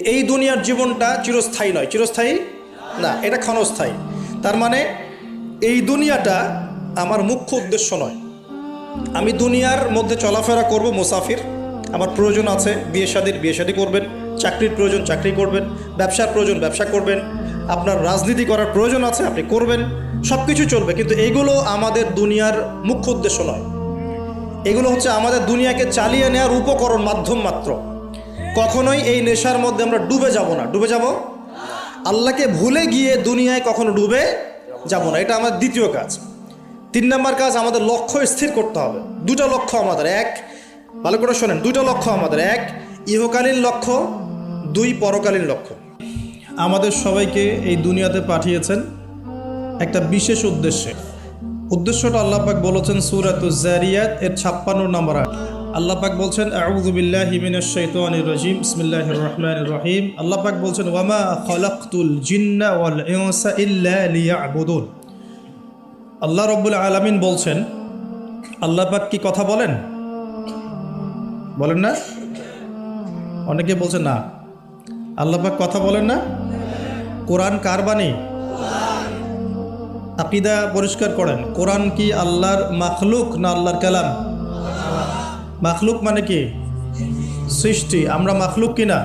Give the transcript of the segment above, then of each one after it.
এই দুনিয়ার জীবনটা চিরস্থায়ী নয়। চিরস্থায়ী? না, এটা ক্ষণস্থায়ী। তার মানে এই দুনিয়াটা আমার মুখ্য উদ্দেশ্য নয়। আমি দুনিয়ার মধ্যে চলাফেরা করব মুসাফির। আমার প্রয়োজন আছে বিয়ে শাদির, বিয়ে শাদি করবেন, চাকরির প্রয়োজন, চাকরি করবেন, ব্যবসার প্রয়োজন, ব্যবসা করবেন, আপনার রাজনীতি করার প্রয়োজন আছে, আপনি করবেন সব কিছু চলবে, কিন্তু এইগুলো আমাদের দুনিয়ার মুখ্য উদ্দেশ্য নয়। এগুলো হচ্ছে আমাদের দুনিয়াকে চালিয়ে নেওয়ার উপকরণ, মাধ্যম মাত্র। কখনোই এই নেশার মধ্যে আমরা ডুবে যাব না। ডুবে যাব? আল্লাহকে ভুলে গিয়ে দুনিয়ায় কখনো ডুবে যাব না। এটা আমার দ্বিতীয় কাজ। তিন নম্বর কাজ, আমাদের লক্ষ্য স্থির করতে হবে। দুটো লক্ষ্য আমাদের। এক, ভালো করে শোনেন, দুটো লক্ষ্য আমাদের। এক, ইহকালীন লক্ষ্য, দুই, পরকালীন লক্ষ্য। আমাদের সবাইকে এই দুনিয়াতে পাঠিয়েছেন একটা বিশেষ উদ্দেশ্যে। উদ্দেশ্যটা আল্লাহ পাক বলেছেন সুরাতুজ জারিয়াত, এর ছাপ্পান্ন নম্বর আয়াত। আল্লাহ পাক বলছেন, আউযু বিল্লাহি মিনাশ শাইতানির রাজিম, বিসমিল্লাহির রহমানির রহিম। আল্লাহ পাক বলছেন, ওয়ামা খালাকতুল জিন্না ওয়াল ইনসা ইল্লা লিয়াবুদুন। আল্লাহ রব্বুল আলামিন বলছেন, আল্লাহ পাক কি কথা বলেন? বলেন না? অনেকে বলছেন, না। আল্লাহ পাক কথা বলেন না? কোরআন কার বাণী? আকিদা পরিষ্কার করেন, কোরআন কি আল্লাহর মাখলুক না আল্লাহর কালাম? মাখলুক মানে কি? সৃষ্টি। আমরা মাখলুক কি না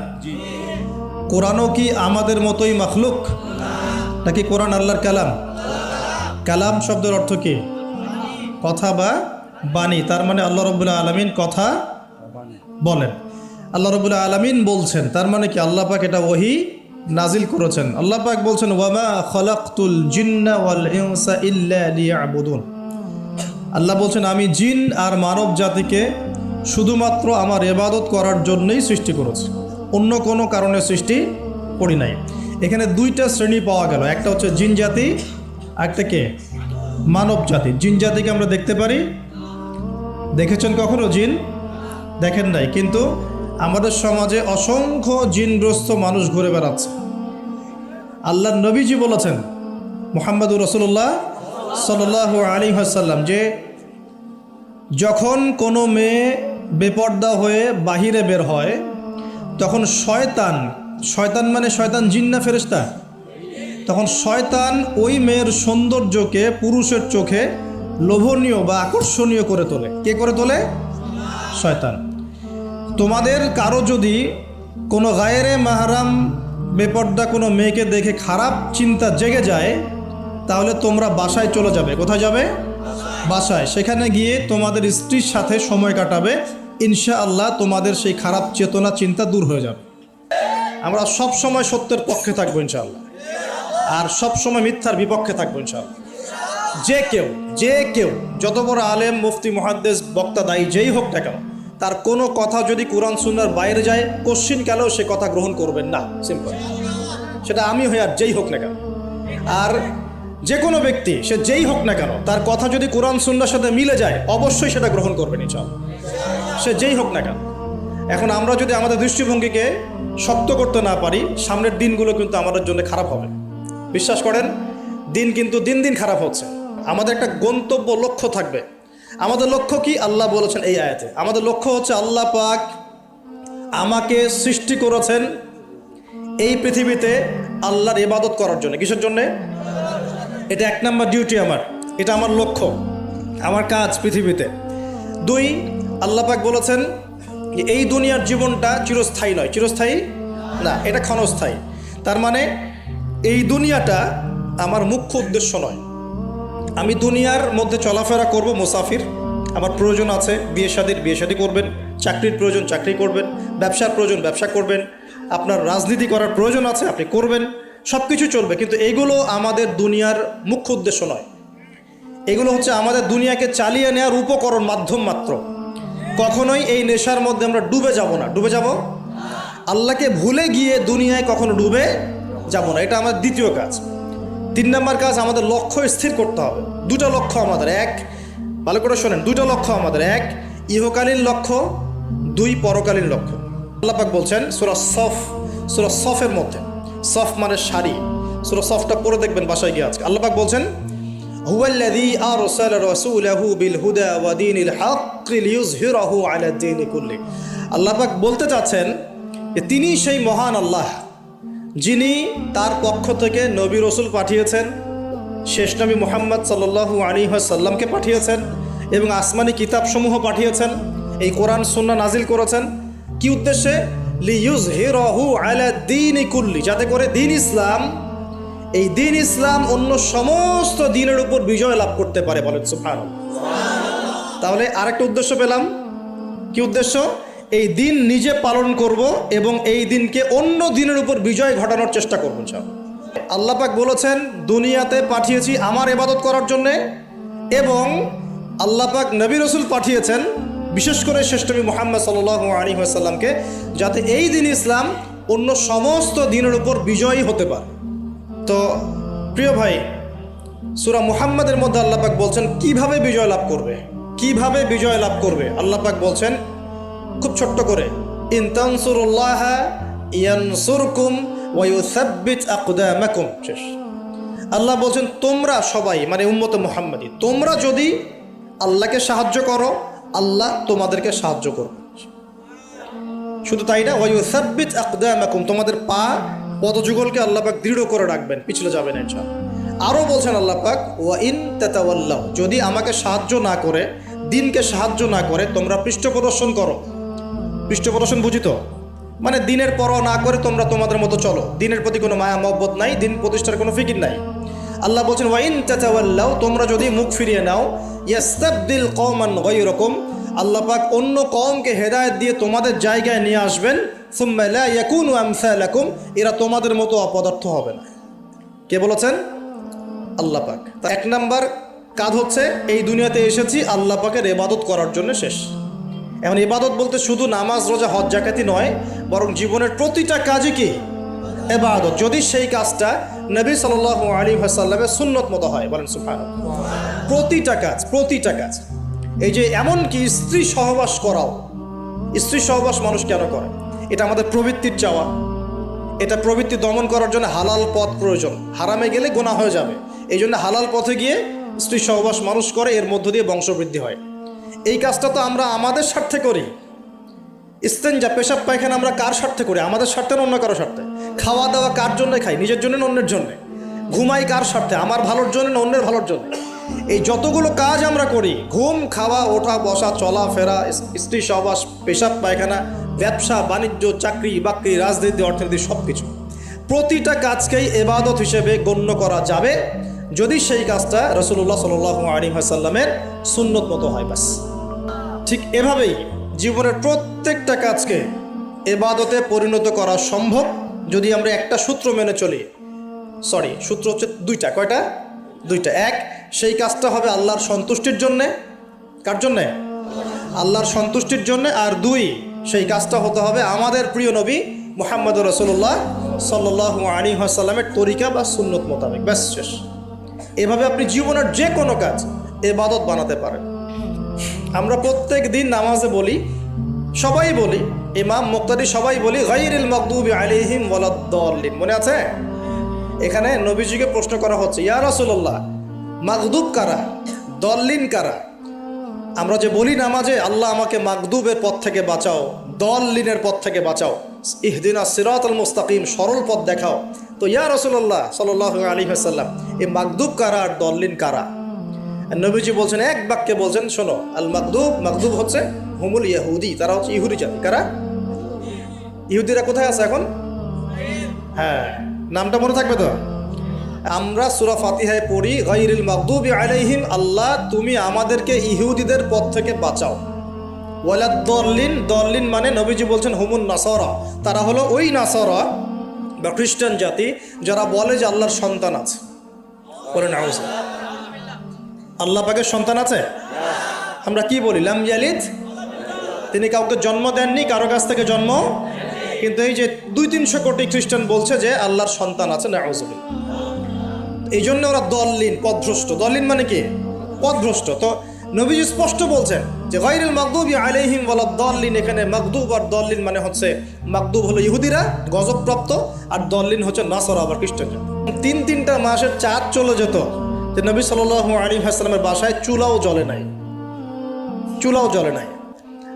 কোরআনও কি আমাদের মতোই মাখলুক? নাকি কোরআন আল্লাহর কালাম? কালাম শব্দের অর্থ কি? কথা বা বাণী। তার মানে আল্লাহ রবুল্লা আলমিন কথা বলেন। আল্লাহ রবুল্লা আলমিন বলছেন তার মানে কি আল্লাহ পাক এটা ওহি নাজিল করেছেন। আল্লাহ পাক বলছেন ওয়ামা খলাকতুল জিন্না ওয়াল ইনসা ইল্লা লিয়াবুদুন। আল্লাহ বলছেন আমি জিন আর মানব জাতিকে শুধুমাত্র আমার এবাদত করার জন্যই সৃষ্টি করেছে। অন্য কোনো কারণে সৃষ্টি করি নাই। এখানে দুইটা শ্রেণি পাওয়া গেল। একটা হচ্ছে জিন জাতি একটা কে? মানব জাতি। জিন জাতিকে আমরা দেখতে পারি। দেখেছেন কখনো জিন? দেখেন নাই। কিন্তু আমাদের সমাজে অসংখ্য জিনগ্রস্ত মানুষ ঘুরে বেড়াচ্ছে। আল্লাহ নবীজি বলেছেন, মোহাম্মদুর রসুল্লাহ সাল্লাহ আলী হাসাল্লাম যে যখন কোনো মেয়ে বেপর্দা হয়ে বাহিরে বের হয়, তখন শয়তান শয়তান মানে শয়তান জিন্না ফেরেস্তা তখন শয়তান ওই মেয়ের সৌন্দর্যকে পুরুষের চোখে লোভনীয় বা আকর্ষণীয় করে তোলে। কে করে তোলে? শয়তান। তোমাদের কারও যদি কোনো গায়েরে মাহারাম বেপর্দা কোনো মেয়েকে দেখে খারাপ চিন্তা জেগে যায়, তাহলে তোমরা বাসায় চলে যাবে। কোথায় যাবে? বাসায়। সেখানে গিয়ে তোমাদের স্ত্রীর সাথে সময় কাটাবে। ইনশা আল্লাহ তোমাদের সেই খারাপ চেতনা, চিন্তা দূর হয়ে যাবে। আমরা সব সময় সত্যের পক্ষে থাকব ইনশাআল্লাহ। আর সব সময় মিথ্যার বিপক্ষে থাকব ইনশাআল্লাহ। যে কেউ যে কেউ, যত বড় আলেম, মুফতি মহাদ্দেশ বক্তা, দায়ী, যেই হোক না কেন, তার কোনো কথা যদি কোরআন, সুন্নার বাইরে যায়, কোশ্চিন কালেও সে কথা গ্রহণ করবেন না। সিম্পল সেটা আমি হয়ে আর যেই হোক না কেন। আর যে কোনো ব্যক্তি, সে যেই হোক না কেন, তার কথা যদি কোরআন সুন্নার সাথে মিলে যায়, অবশ্যই সেটা গ্রহণ করবেন ইনশাল সে যেই হোক না কেন। এখন আমরা যদি আমাদের দৃষ্টিভঙ্গিকে শক্ত করতে না পারি, সামনের দিনগুলো কিন্তু আমাদের জন্য খারাপ হবে। বিশ্বাস করেন, দিন কিন্তু দিন দিন খারাপ হচ্ছে। আমাদের একটা গন্তব্য লক্ষ্য থাকবে। আমাদের লক্ষ্য কি? আল্লাহ বলেছেন এই আয়াতে। আমাদের লক্ষ্য হচ্ছে আল্লাহ পাক আমাকে সৃষ্টি করেছেন এই পৃথিবীতে আল্লাহর ইবাদত করার জন্য। কিসের জন্যে? এটা এক নম্বর ডিউটি আমার। এটা আমার লক্ষ্য, আমার কাজ পৃথিবীতে। দুই, আল্লাহ পাক বলেছেন এই দুনিয়ার জীবনটা চিরস্থায়ী নয়। চিরস্থায়ী? না, এটা ক্ষণস্থায়ী। তার মানে এই দুনিয়াটা আমার মুখ্য উদ্দেশ্য নয়। আমি দুনিয়ার মধ্যে চলাফেরা করব, মুসাফির। আমার প্রয়োজন আছে, বিয়ে শাদির, বিয়ে শাদি করবেন। চাকরির প্রয়োজন, চাকরি করবেন। ব্যবসার প্রয়োজন, ব্যবসা করবেন। আপনার রাজনীতি করার প্রয়োজন আছে, আপনি করবেন। সব কিছু চলবে, কিন্তু এইগুলো আমাদের দুনিয়ার মুখ্য উদ্দেশ্য নয়। এগুলো হচ্ছে আমাদের দুনিয়াকে চালিয়ে নেওয়ার উপকরণ, মাধ্যম মাত্র। কখনোই এই নেশার মধ্যে আমরা ডুবে যাব না। ডুবে যাব? আল্লাহকে ভুলে গিয়ে দুনিয়ায় কখনো ডুবে যাব না। এটা আমাদের দ্বিতীয় কাজ। তিন নম্বর কাজ, আমাদের লক্ষ্য স্থির করতে হবে। দুটো লক্ষ্য আমাদের, এক, ভালো করে শোনেন, দুটো লক্ষ্য আমাদের। এক, ইহকালীন লক্ষ্য, দুই, পরকালীন লক্ষ্য। আল্লাপাক বলছেন, সুরা সফ, সুরা সফের মধ্যে। সফ মানে শাড়ি সুরা সফটা পরে দেখবেন বাসায় গিয়ে আজকে আল্লাপাক বলছেন هو الذي أرسل رسوله بالهدى ودين الحق ليظهره على الدين كله আল্লাহ পাক বলতে চাচ্ছেন যে তিনি সেই মহান আল্লাহ যিনি তার পক্ষ থেকে নবী রসুল পাঠিয়েছেন শেষ নবী মোহাম্মদ সাল্লু আলী সাল্লামকে পাঠিয়েছেন এবং আসমানি কিতাবসমূহ পাঠিয়েছেন এই কোরআন সুন্না নাজিল করেছেন কি উদ্দেশ্যে দিন কুল্লি, যাতে করে দিন ইসলাম, এই দিন ইসলাম অন্য সমস্ত দিনের উপর বিজয় লাভ করতে পারে বলেন সুফান তাহলে আরেকটা উদ্দেশ্য পেলাম। কি উদ্দেশ্য? এই দিন নিজে পালন করব এবং এই দিনকে অন্য দিনের উপর বিজয় ঘটানোর চেষ্টা করব সব আল্লাপাক বলেছেন, দুনিয়াতে পাঠিয়েছি আমার এবাদত করার জন্যে এবং আল্লাপাক নবী রসুল পাঠিয়েছেন বিশেষ করে শ্রেষ্ঠবী মোহাম্মদ সাল আলী আসাল্লামকে যাতে এই দিন ইসলাম অন্য সমস্ত দিনের উপর বিজয়ী হতে পারে। তো, প্রিয় ভাই, সুরা মুহাম্মাদের মধ্যে আল্লাপাক বলছেন, কীভাবে বিজয় লাভ করবে? কীভাবে বিজয় লাভ করবে? আল্লাপাক বলছেন, খুব ছোট্ট করে ইনতানসুরুল্লাহ ইয়ানসুরকুম ওয়ায়ুসাব্বিত আকদামাকুম। শেষ। আল্লাহ বলছেন, তোমরা সবাই মানে উম্মত মুহাম্মাদি, তোমরা যদি আল্লাহকে সাহায্য করো আল্লাহ তোমাদেরকে সাহায্য করবে। শুধু তাই না ওয়ায়ুসাব্বিত আকদামাকুম, তোমাদের পা পদযুগলকে আল্লাহ পাক দৃঢ় করে রাখবেন, পিছলে যাবেন এটা আরও বলছেন আল্লাহ পাক, ওয়া ইন তাতাওয়াল্লাহ যদি আমাকে সাহায্য না করে, দিনকে সাহায্য না করে, তোমরা পৃষ্ঠ প্রদর্শন করো। পৃষ্ঠ প্রদর্শন বুঝি তো? মানে দিনের পরও না করে তোমরা তোমাদের মতো চলো। দিনের প্রতি কোনো মায়া মহব্বত নাই, দিন প্রতিষ্ঠার কোনো ফিকির নাই। আল্লাহ বলছেন ওয়াইন তাতাওয়াল্লাহ তোমরা যদি মুখ ফিরিয়ে নাও ইয়াস্তাবদিল কওমান গায়রাকুম, আল্লাহ পাক অন্য কওমকে হেদায়েত দিয়ে তোমাদের জায়গায় নিয়ে আসবেন, সুম্মা লা ইয়াকুনু আমসালাকুম, এরা তোমাদের মতো অপদার্থ হবে না। কে বলেছেন? আল্লাহ পাক। তা এক নাম্বার কাজ হচ্ছে, এই দুনিয়াতে এসেছি আল্লাহ পাকের এবাদত করার জন্য শেষ। এখন ইবাদত বলতে শুধু নামাজ, রোজা, হজ জাকাতি নয়, বরং জীবনের প্রতিটা কাজই কি? এবাদত যদি সেই কাজটা নবী সাল আলী সাল্লামের সুন্নত মতো হয়, বলেন সুফান প্রতিটা কাজ প্রতিটা কাজ। এই যে এমনকি স্ত্রী সহবাস করাও। স্ত্রী সহবাস মানুষ কেন করে? এটা আমাদের প্রবৃত্তির চাওয়া। এটা প্রবৃত্তি দমন করার জন্য হালাল পথ প্রয়োজন। হারামে গেলে গোনা হয়ে যাবে। এই জন্য হালাল পথে গিয়ে স্ত্রী সহবাস মানুষ করে, এর মধ্য দিয়ে বংশবৃদ্ধি হয়। এই কাজটা তো আমরা আমাদের স্বার্থে করি। ইস্তেঞ্জা পেশাব পায়খানা আমরা কার স্বার্থে করি? আমাদের স্বার্থে না অন্য কারও স্বার্থে? খাওয়া দাওয়া কার জন্য খাই? নিজের জন্য না অন্যের জন্যে? ঘুমাই কার স্বার্থে? আমার ভালোর জন্য না অন্যের ভালোর জন্য? এই যতগুলো কাজ আমরা করি, ঘুম, খাওয়া, ওঠা, বসা, চলা, ফেরা, স্ত্রী, সহবাস, পেশাব, পায়খানা, ব্যবসা, বাণিজ্য, চাকরি, বাকরি, রাজনীতি, অর্থনীতি সব কিছু প্রতিটা কাজকেই এবাদত হিসেবে গণ্য করা যাবে যদি সেই কাজটা রসুল্লাহ সাল আলী সাল্লামের সুন্নত মতো হয় ব্যাস। ঠিক এভাবেই জীবনের প্রত্যেকটা কাজকে এবাদতে পরিণত করা সম্ভব যদি আমরা একটা সূত্র মেনে চলি। সরি, সূত্র হচ্ছে দুইটা, কয়টা? দুইটা। এক, সেই কাজটা হবে আল্লাহর সন্তুষ্টির জন্যে। কার জন্যে? আল্লাহর সন্তুষ্টির জন্যে। আর দুই, সেই কাজটা হতে হবে আমাদের প্রিয় নবী মোহাম্মদ রসুল্লাহ সাল্লাহ আলী সাল্লামের তরিকা বা সুন্নত মোতাবেক। ব্যাস, শেষ। এভাবে আপনি জীবনের যে কোনো কাজ এবাদত বানাতে পারেন। আমরা প্রত্যেক দিন নামাজে বলি, সবাই বলি, ইমাম মুক্তাদি সবাই বলি গাইরিল মকদুবি আলিহিম মনে আছে? এখানে নবীজিকে প্রশ্ন করা হচ্ছে, ইয়া রাসূলুল্লাহ, মাগদুব কারা? দল্লিন কারা? আমরা যে বলি নামাজে, আল্লাহ আমাকে মাগদুবের পথ থেকে বাঁচাও, দল্লিনের পথ থেকে বাঁচাও। ইহদিনা সিরাত আল মুস্তাকিম, সরল পথ দেখাও। তো, ইয়া রসুল্লাহ সাল আলী হাসাল্লাম এই মাগদুব কারা আর দল্লিন কারা? নবীজি বলছেন, এক বাক্যে বলছেন, শোনো, আল মাকদুব মাকদুব হচ্ছে হুমুল ইয়াহুদি, তারা হচ্ছে ইহুদি জাতি, কারা? ইহুদিরা কোথায় আছে এখন? হ্যাঁ। নামটা মনে থাকবে তো? আমরা সুরা ফাতিহায় পড়ি গাইরিল মাকদুবি আলাইহিম, আল্লাহ, তুমি আমাদেরকে ইহুদিদের পথ থেকে বাঁচাও। ওয়ালাদ দরলিন দল্লিন মানে নবীজি বলছেন হুমুন নাসরা। তারা হলো ওই নাসরা বা খ্রিস্টান জাতি যারা বলে যে আল্লাহর সন্তান আছে। বলেন আউজ আল্লাহ পাকের সন্তান আছে? আমরা কি বলি? লাম ইয়ালিদ? তিনি কাউকে জন্ম দেননি, কারও কাছ থেকে জন্ম কিন্তু এই যে দুই তিনশো কোটি খ্রিস্টান বলছে যে আল্লাহর সন্তান আছে নাউজুবিল এই জন্য ওরা দললিন, পদভ্রষ্ট। দললিন মানে কি? পদভ্রষ্ট। তো নবীজি স্পষ্ট বলছেন যে গাইরুল মাকদুবি আলাইহিম ওয়ালা দললিন, এখানে মাকদুব আর দললিন মানে হচ্ছে মাকদুব হলো ইহুদিরা, গজবপ্রাপ্ত, আর দললিন হচ্ছে নাসরা আবার খ্রিস্টান তিন তিনটা মাসের চাঁদ চলে যেত যে নবী সাল আলী হাসলামের বাসায় চুলাও জ্বলে নাই। চুলাও জ্বলে নাই।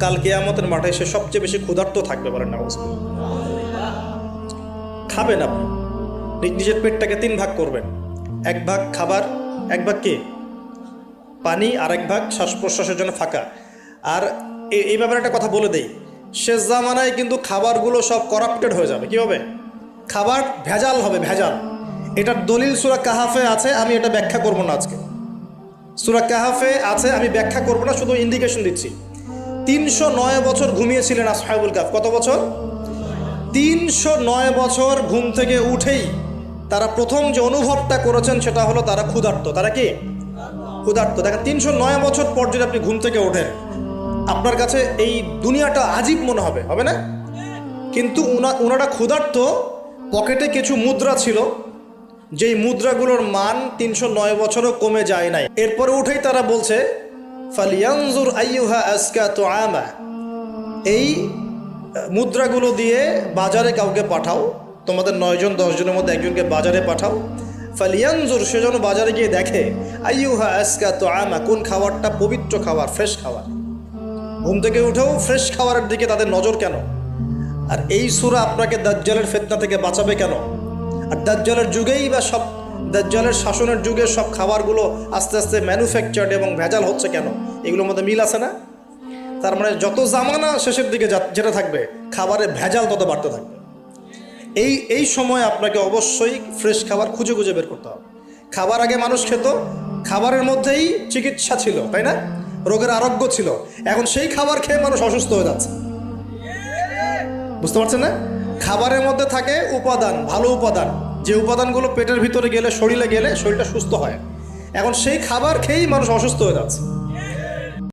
কাল কেয়ামতের মাঠে সে সবচেয়ে বেশি ক্ষুধার্ত থাকবে পারেন না খাবেন আপনি। নিজের পেটটাকে তিন ভাগ করবেন। এক ভাগ খাবার, এক ভাগ কি? পানি আর এক ভাগ শ্বাস প্রশ্বাসের জন্য ফাঁকা। আর এই ব্যাপারে একটা কথা বলে দেই। শেষ জামানায় কিন্তু খাবারগুলো সব করাপ্টেড হয়ে যাবে। কি হবে খাবার ভেজাল হবে, ভেজাল। এটার দলিল সুরা কাহাফে আছে, আমি এটা ব্যাখ্যা করব না আজকে। সুরা কাহাফে আছে, আমি ব্যাখ্যা করব না, শুধু ইন্ডিকেশন দিচ্ছি। তিনশো নয় বছর ঘুমিয়েছিলেন আসহাবুল কাফ কত বছর? তিনশো নয় বছর ঘুম থেকে উঠেই তারা প্রথম যে অনুভবটা করেছেন সেটা হলো তারা ক্ষুধার্ত। তারা কি? ক্ষুধার্ত। দেখেন, তিনশো নয় বছর পর যদি আপনি ঘুম থেকে ওঠেন, আপনার কাছে এই দুনিয়াটা আজীব মনে হবে হবে না? কিন্তু ওনারা ক্ষুধার্ত, পকেটে কিছু মুদ্রা ছিল, যেই মুদ্রাগুলোর মান তিনশো নয় বছরও কমে যায় নাই। এরপরে উঠেই তারা বলছে ফালিয়ানজুর আইয়ুহা আজকা তো আমা এই মুদ্রাগুলো দিয়ে বাজারে কাউকে পাঠাও। তোমাদের নয়জন, দশজনের মধ্যে একজনকে বাজারে পাঠাও। ফালিয়ানজুর, সে যেন বাজারে গিয়ে দেখে, আইয়ুহা আজকা তো আমা কোন খাবারটা পবিত্র খাবার, ফ্রেশ খাবার। ঘুম থেকে উঠেও ফ্রেশ খাবারের দিকে তাদের নজর কেন? আর এই সুরা আপনাকে দাজ্জালের ফেতনা থেকে বাঁচাবে কেন? আর দাজ্জালের যুগেই বা সব দাজ্জালের শাসনের যুগে সব খাবারগুলো আস্তে আস্তে ম্যানুফ্যাকচার্ড এবং ভেজাল হচ্ছে কেন? এগুলোর মধ্যে মিল আছে না? তার মানে যত জামানা শেষের দিকে যেটা থাকবে খাবারে ভেজাল তত বাড়তে থাকবে। এই এই সময় আপনাকে অবশ্যই ফ্রেশ খাবার খুঁজে খুঁজে বের করতে হবে। খাবার আগে মানুষ খেত, খাবারের মধ্যেই চিকিৎসা ছিল, তাই না? রোগের আরোগ্য ছিল। এখন সেই খাবার খেয়ে মানুষ অসুস্থ হয়ে যাচ্ছে। বুঝতে পারছেন না? খাবারের মধ্যে থাকে উপাদান, ভালো উপাদান। যে উপাদানগুলো পেটের ভিতরে গেলে, শরীরে গেলে শরীরটা সুস্থ হয়। এখন সেই খাবার খেয়েই মানুষ অসুস্থ হয়ে যাচ্ছে।